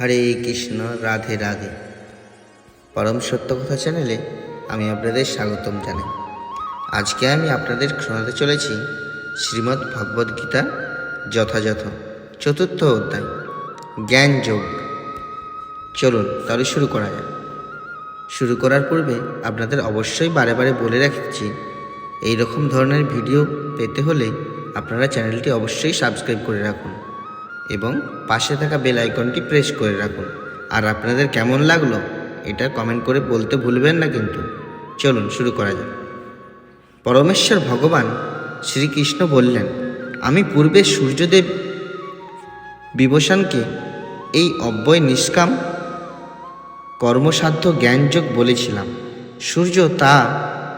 হরে কৃষ্ণ, রাধে রাধে। পরম সত্য কথা চ্যানেলে আমি আপনাদের স্বাগতম জানাই। আজকে আমি আপনাদের শোনাতে চলেছি শ্রীমদ্ ভগবদ্ গীতা যথাযথ চতুর্থ অধ্যায়, জ্ঞান যোগ। চলুন, তাহলে শুরু করা যাক। শুরু করার পূর্বে আপনাদের অবশ্যই বারে বারে বলে রাখছি এই রকম ধরনের ভিডিও পেতে হলে আপনারা চ্যানেলটি অবশ্যই সাবস্ক্রাইব করে রাখুন। এবং পাশে থাকা বেল আইকনটি প্রেস করে রাখুন। আর আপনাদের কেমন লাগল, এটা কমেন্ট করে বলতে ভুলবেন না কিন্তু। চলুন শুরু করা যাক। পরমেশ্বর ভগবান শ্রীকৃষ্ণ বললেন, আমি পূর্বে সূর্যদেব বিভূষণকে এই অব্যয় নিষ্কাম, কর্মসাধ্য জ্ঞানযোগ বলেছিলাম। সূর্য তা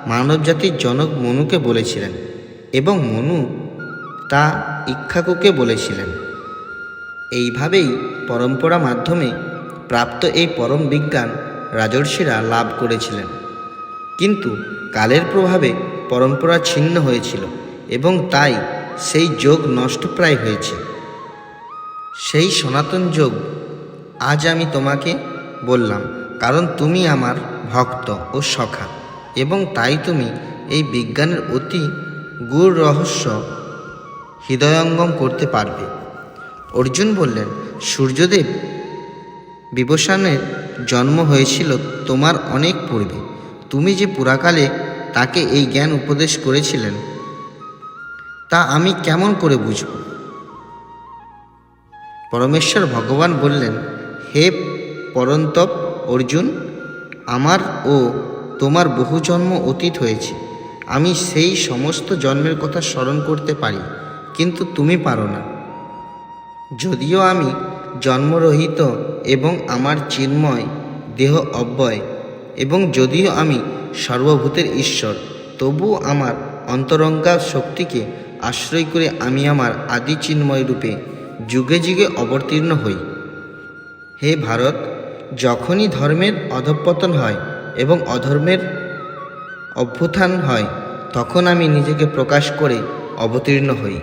মানবজাতির জনক মনুকে বলেছিলেন এবং মনু তা ইক্ষাকুকে বলেছিলেন। এইভাবেই পরম্পরা মাধ্যমে প্রাপ্ত এই পরম বিজ্ঞান রাজর্ষিরা লাভ করেছিলেন। কিন্তু কালের প্রভাবে পরম্পরা ছিন্ন হয়েছিল এবং তাই সেই যোগ নষ্টপ্রায় হয়েছে। সেই সনাতন যোগ আজ আমি তোমাকে বললাম, কারণ তুমি আমার ভক্ত ও সখা এবং তাই তুমি এই বিজ্ঞানের অতি গূঢ় রহস্য হৃদয়ঙ্গম করতে পারবে। অর্জুন বললেন, সূর্যদেব, বিবসানের জন্ম হয়েছিল তোমার অনেক পূর্বে। তুমি যে পুরাকালে তাকে এই জ্ঞান উপদেশ করেছিলেন, তা আমি কেমন করে বুঝব? পরমেশ্বর ভগবান বললেন, হে পরন্তপ অর্জুন, আমার ও তোমার বহু জন্ম অতীত হয়েছে। আমি সেই সমস্ত জন্মের কথা স্মরণ করতে পারি, কিন্তু তুমি পারো না। যদিও আমি জন্মরহিত এবং আমার চিন্ময় দেহ অব্যয়, এবং যদিও আমি সর্বভূতের ঈশ্বর তবুও আমার অন্তরঙ্গা শক্তিকে আশ্রয় করে আমি আমার আদি চিন্ময় রূপে যুগে যুগে অবতীর্ণ হই। হে ভারত, যখনই ধর্মের অধঃপতন হয় এবং অধর্মের অভ্যুত্থান হয়, তখন আমি নিজেকে প্রকাশ করে অবতীর্ণ হই।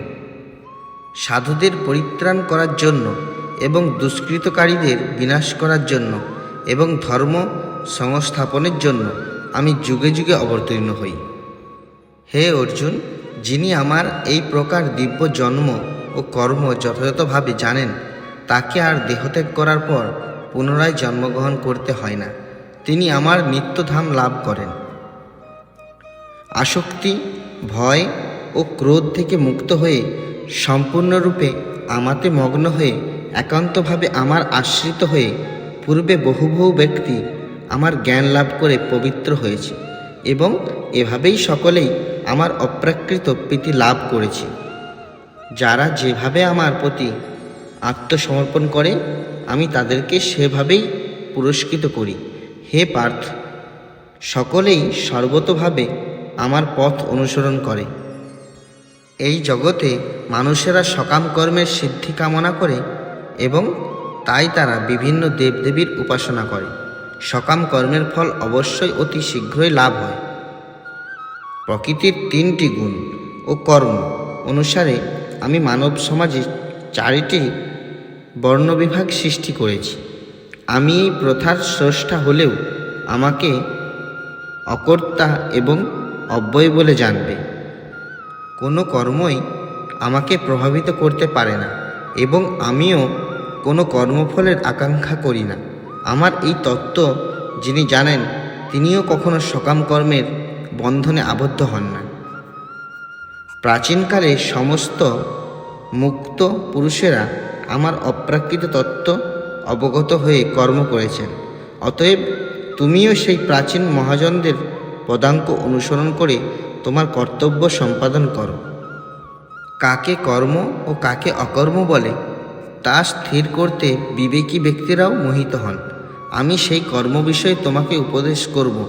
সাধুদের পরিত্রাণ করার জন্য এবং দুষ্কৃতকারীদের বিনাশ করার জন্য এবং ধর্ম সংস্থাপনের জন্য আমি যুগে যুগে অবতীর্ণ হই। হে অর্জুন, যিনি আমার এই প্রকার দিব্য জন্ম ও কর্ম যথাযথভাবে জানেন, তাকে আর দেহত্যাগ করার পর পুনরায় জন্মগ্রহণ করতে হয় না। তিনি আমার নিত্যধাম লাভ করেন। আসক্তি, ভয় ও ক্রোধ থেকে মুক্ত হয়ে সম্পূর্ণরূপে আমাতে মগ্ন হয়ে, একান্তভাবে আমার আশ্রিত হয়ে পূর্বে বহু বহু ব্যক্তি আমার জ্ঞান লাভ করে পবিত্র হয়েছে এবং এভাবেই সকলেই আমার অপ্রাকৃত প্রীতি লাভ করেছে। যারা যেভাবে আমার প্রতি আত্মসমর্পণ করে, আমি তাদেরকে সেভাবেই পুরস্কৃত করি। হে পার্থ, সকলেই সর্বতভাবে আমার পথ অনুসরণ করে। এই জগতে মানুষেরা সকাম কর্মের সিদ্ধি কামনা করে এবং তাই তারা বিভিন্ন দেবদেবীর উপাসনা করে। সকাম কর্মের ফল অবশ্যই অতি শীঘ্রই লাভ হয়। প্রকৃতির তিনটি গুণ ও কর্ম অনুসারে আমি মানব সমাজে চারিটি বর্ণবিভাগ সৃষ্টি করেছি। আমি এই প্রথার স্রষ্টা হলেও আমাকে অকর্তা এবং অব্যয় বলে জানবে। কোনো কর্মই আমাকে প্রভাবিত করতে পারে না এবং আমিও কোনো কর্মফলের আকাঙ্ক্ষা করি না। আমার এই তত্ত্ব যিনি জানেন, তিনিও কখনো সকাম কর্মের বন্ধনে আবদ্ধ হন না। প্রাচীনকালে সমস্ত মুক্ত পুরুষেরা আমার অপ্রাকৃত তত্ত্ব অবগত হয়ে কর্ম করেছেন। অতএব তুমিও সেই প্রাচীন মহাজনদের পদাঙ্ক অনুসরণ করে তোমার কর্তব্য সম্পাদন করো। কাকে কর্ম ও কাকে অকর্ম বলে, তা স্থির করতে বিবেকী ব্যক্তিরাও মোহিত হন। আমি সেই কর্ম বিষয়ে তোমাকে উপদেশ করব।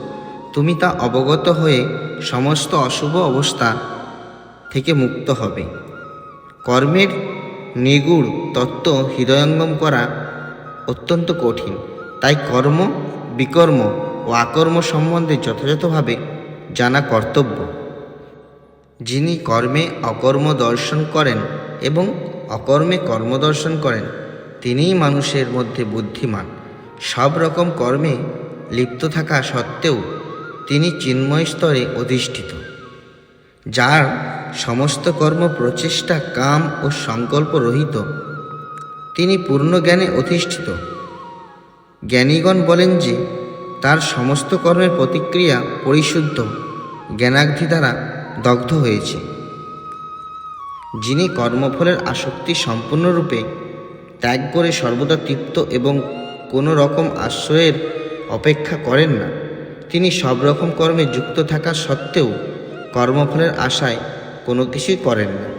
তুমি তা অবগত হয়ে সমস্ত অশুভ অবস্থা থেকে মুক্ত হবে। কর্মের নিগুড় তত্ত্ব হৃদয়ঙ্গম করা অত্যন্ত কঠিন। তাই কর্ম, বিকর্ম ও আকর্ম সম্বন্ধে যথাযথভাবে জানা কর্তব্য। যিনি কর্মে অকর্ম দর্শন করেন এবং অকর্মে কর্ম দর্শন করেন, তিনিই মানুষের মধ্যে বুদ্ধিমান। সব রকম কর্মে লিপ্ত থাকা সত্ত্বেও তিনি চিন্ময় স্তরে অধিষ্ঠিত, যার সমস্ত কর্ম প্রচেষ্টা, কাম ও সংকল্প রহিত। তিনি পূর্ণ জ্ঞানে অধিষ্ঠিত। জ্ঞানীগণ বলেন যে, তার সমস্ত কর্মের প্রতিক্রিয়া পরিশুদ্ধ, জ্ঞানাগ্ধি দ্বারা দগ্ধ হয়েছে। যিনি কর্মফলের আসক্তি সম্পূর্ণরূপে ত্যাগ করে সর্বদা তৃপ্ত এবং কোনো রকম আশ্রয়ের অপেক্ষা করেন না, তিনি সব রকম কর্মে যুক্ত থাকা সত্ত্বেও কর্মফলের আশায় কোনো কিছুই করেন না।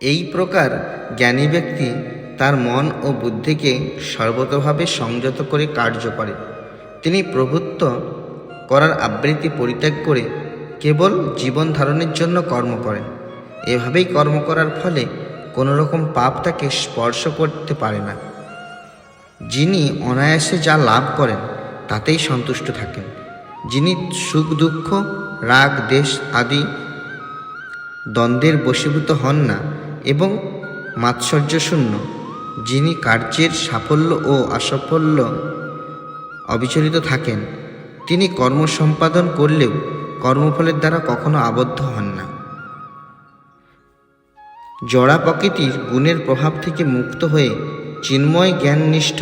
এই প্রকার জ্ঞানী ব্যক্তি তার মন ও বুদ্ধিকে সর্বতভাবে সংযত করে কার্য করে। তিনি প্রভুত্ব করার আবৃত্তি পরিত্যাগ করে কেবল জীবন ধারণের জন্য কর্ম করেন। এভাবেই কর্ম করার ফলে কোনো রকম পাপ তাকে স্পর্শ করতে পারে না। যিনি অনায়াসে যা লাভ করেন, তাতেই সন্তুষ্ট থাকেন। যিনি সুখ, দুঃখ, রাগ, দেশ আদি দ্বন্দ্বের বশীভূত হন না এবং মাৎসর্য শূন্য, যিনি কার্যের সাফল্য ও অসাফল্য অবিচলিত থাকেন, তিনি কর্ম সম্পাদন করলেও কর্মফলের দ্বারা কখনো আবদ্ধ হন না। জড়া প্রকৃতির গুণের প্রভাব থেকে মুক্ত হয়ে চিন্ময় জ্ঞাননিষ্ঠ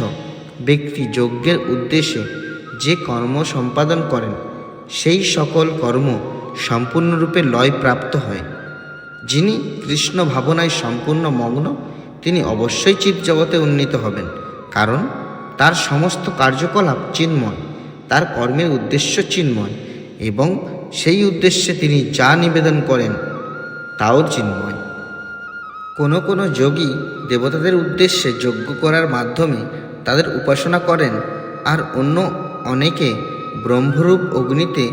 ব্যক্তি যজ্ঞের উদ্দেশ্যে যে কর্ম সম্পাদন করেন, সেই সকল কর্ম সম্পূর্ণরূপে লয় প্রাপ্ত হয়। যিনি কৃষ্ণ ভাবনায় সম্পূর্ণ মগ্ন, তিনি অবশ্যই চিৎ জগতে উন্নীত হবেন, কারণ তার সমস্ত কার্যকলাপ চিন্ময়, তার কর্মের উদ্দেশ্য চিন্ময় এবং সেই উদ্দেশ্যে তিনি যা নিবেদন করেন, তাও চিন্ময়। কোনো কোনো যোগী দেবতাদের উদ্দেশ্যে যজ্ঞ করার মাধ্যমে তাদের উপাসনা করেন আর অন্য অনেকে ব্রহ্মরূপ অগ্নিতে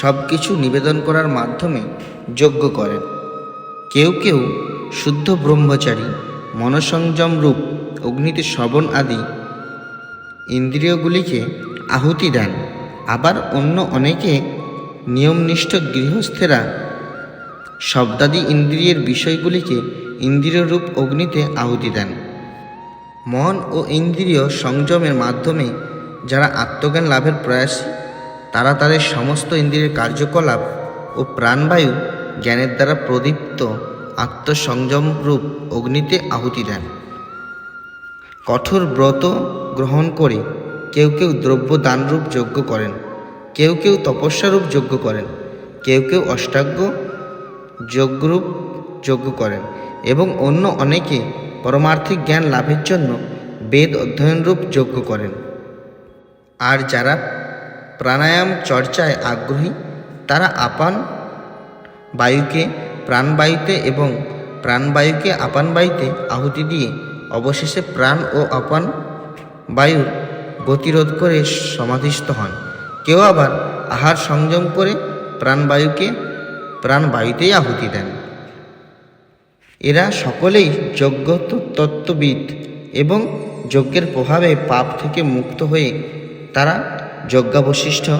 সব কিছু নিবেদন করার মাধ্যমে যজ্ঞ করেন। কেউ কেউ শুদ্ধ ব্রহ্মচারী, মনসংযম রূপ, অগ্নিতে শ্রবণ আদি ইন্দ্রিয়গুলিকে আহুতি দেন। আবার অন্য অনেকে নিয়মনিষ্ঠ গৃহস্থেরা শব্দাদি ইন্দ্রিয়ের বিষয়গুলিকে ইন্দ্রিয়রূপ অগ্নিতে আহুতি দেন। মন ও ইন্দ্রিয় সংযমের মাধ্যমে যারা আত্মজ্ঞান লাভের প্রয়াস, তারা তাদের সমস্ত ইন্দ্রিয়ের কার্যকলাপ ও প্রাণবায়ু জ্ঞানের দ্বারা প্রদীপ্ত আত্মসংযম রূপ অগ্নিতে আহুতি দেন। কঠোর ব্রত গ্রহণ করে কেউ কেউ দ্রব্য দানরূপ যজ্ঞ করেন। কেউ কেউ তপস্যারূপ যজ্ঞ করেন, কেউ কেউ অষ্টাঙ্গ যজ্ঞরূপ যজ্ঞ করেন এবং অন্য অনেকে পরমার্থিক জ্ঞান লাভের জন্য বেদ অধ্যয়নরূপ যজ্ঞ করেন। আর যারা প্রাণায়াম চর্চায় আগ্রহী, তারা আপান বায়ুকে, প্রাণবায়ুতে এবং প্রাণবায়ুকে আপান বায়ুতে আহুতি দিয়ে অবশেষে প্রাণ ও আপান বায়ুর গতিরোধ করে সমাধিস্থ হন। কেউ আবার আহার সংযম করে প্রাণবায়ুকে প্রাণবায়ুতেই আহুতি দেন। এরা সকলেই যজ্ঞ তত্ত্ববিদ এবং যজ্ঞের প্রভাবে পাপ থেকে মুক্ত হয়ে তারা যজ্ঞাবশিষ্ট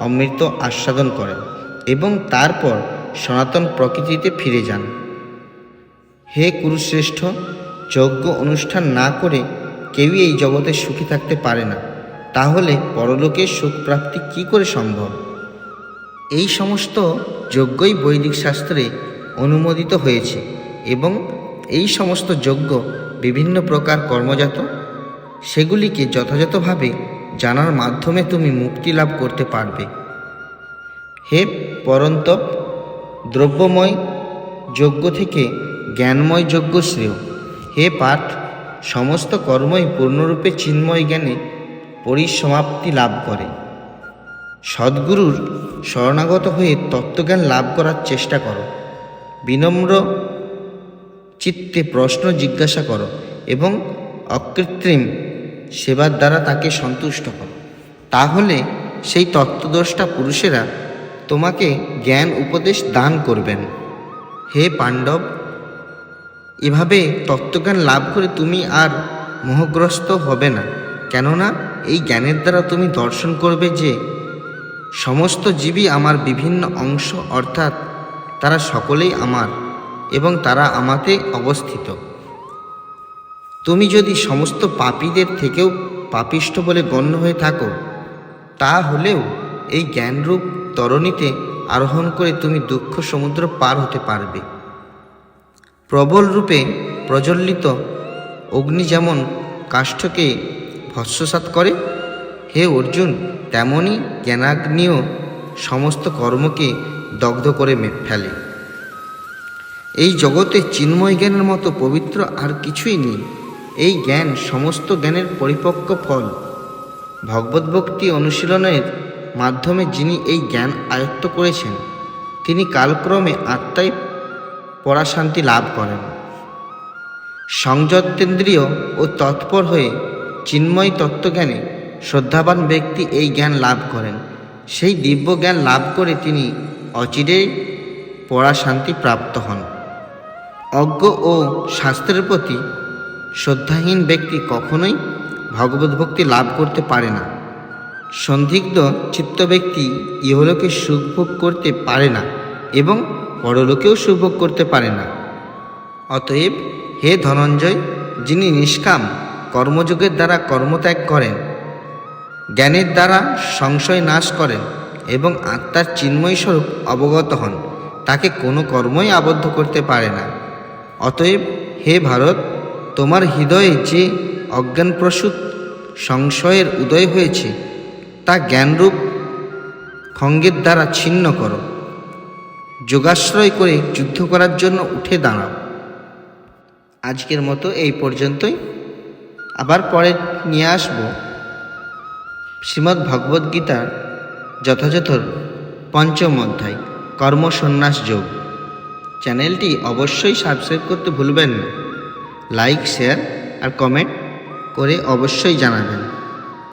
অমৃত আস্বাদন করেন এবং তারপর সনাতন প্রকৃতিতে ফিরে যান। হে কুরুশ্রেষ্ঠ, যজ্ঞ অনুষ্ঠান না করে কেউই এই জগতে সুখী থাকতে পারে না। তাহলে পরলোকের সুখ প্রাপ্তি কী করে সম্ভব? এই সমস্ত যজ্ঞই বৈদিক শাস্ত্রে অনুমোদিত হয়েছে এবং এই সমস্ত যজ্ঞ বিভিন্ন প্রকার কর্মজাত, সেগুলিকে যথাযথভাবে জানার মাধ্যমে তুমি মুক্তি লাভ করতে পারবে। হে পরন্তপ, দ্রব্যময় যজ্ঞ থেকে জ্ঞানময় যজ্ঞ শ্রেয়। হে পাঠ সমস্ত কর্মই পূর্ণরূপে চিন্ময় জ্ঞানে পরিসমাপ্তি লাভ করে। সদ্গুরুর শরণাগত হয়ে তত্ত্বজ্ঞান লাভ করার চেষ্টা করো। বিনম্র চিত্তে প্রশ্ন জিজ্ঞাসা করো এবং অকৃত্রিম সেবার দ্বারা তাকে সন্তুষ্ট করো। তাহলে সেই তত্ত্বদর্শটা পুরুষেরা তোমাকে জ্ঞান উপদেশ দান করবেন। হে পাণ্ডব, এভাবে তত্ত্বজ্ঞান লাভ করে তুমি আর মোহগ্রস্ত হবে না। কেননা এই জ্ঞানের দ্বারা তুমি দর্শন করবে যে সমস্ত জীবই আমার বিভিন্ন অংশ, অর্থাৎ তারা সকলেই আমার এবং তারা আমাতে অবস্থিত। তুমি যদি সমস্ত পাপীদের থেকেও পাপিষ্ঠ বলে গণ্য হয়ে থাকো তা হলেও এই জ্ঞানরূপ তরণীতে আরোহণ করে তুমি দুঃখ সমুদ্র পার হতে পারবে। প্রবল রূপে প্রজ্বলিত অগ্নি যেমন কাষ্ঠকে ভস্মসাৎ করে, হে অর্জুন তেমনই জ্ঞানাগ্নিও সমস্ত কর্মকে দগ্ধ করে ফেলে। এই জগতে চিন্ময় জ্ঞানের মতো পবিত্র আর কিছুই নেই। এই জ্ঞান সমস্ত জ্ঞানের পরিপক্ক ফল। ভগবদ্ভক্তি অনুশীলনের মাধ্যমে যিনি এই জ্ঞান আয়ত্ত করেছেন, তিনি কালক্রমে আত্মায় পরাশান্তি লাভ করেন। সংযতেন্দ্রিয় ও তৎপর হয়ে চিন্ময় তত্ত্বজ্ঞানে শ্রদ্ধাবান ব্যক্তি এই জ্ঞান লাভ করেন। সেই দিব্য জ্ঞান লাভ করে তিনি অচিরেই পরাশান্তি প্রাপ্ত হন। অজ্ঞ ও শাস্ত্রের প্রতি শ্রদ্ধাহীন ব্যক্তি কখনোই ভক্তি লাভ করতে পারে না। সন্দিগ্ধ চিত্ত ব্যক্তি ইহলোকে সুখভোগ করতে পারে না এবং পরলোকেও সুখভোগ করতে পারে না। অতএব হে ধনঞ্জয়, যিনি নিষ্কাম কর্মযোগের দ্বারা কর্মত্যাগ করেন। জ্ঞানের দ্বারা সংশয় নাশ করেন এবং আত্মার চিন্ময় স্বরূপ অবগত হন। তাকে কোনো কর্মই আবদ্ধ করতে পারে না। অতএব, হে ভারত, তোমার হৃদয়ে যে অজ্ঞানপ্রসূত সংশয়ের উদয় হয়েছে, তা জ্ঞানরূপ খঙ্গের দ্বারা ছিন্ন করো। যোগাশ্রয় করে যুদ্ধ করার জন্য উঠে দাঁড়াও। আজকের মতো এই পর্যন্তই। আবার পরে নিয়ে আসব। শ্রীমদ্ ভগবদ্গীতার যথাযথ পঞ্চম অধ্যায়, কর্মসন্ন্যাস যোগ। চ্যানেলটি অবশ্যই সাবস্ক্রাইব করতে ভুলবেন না। লাইক, শেয়ার আর কমেন্ট করে অবশ্যই জানাবেন।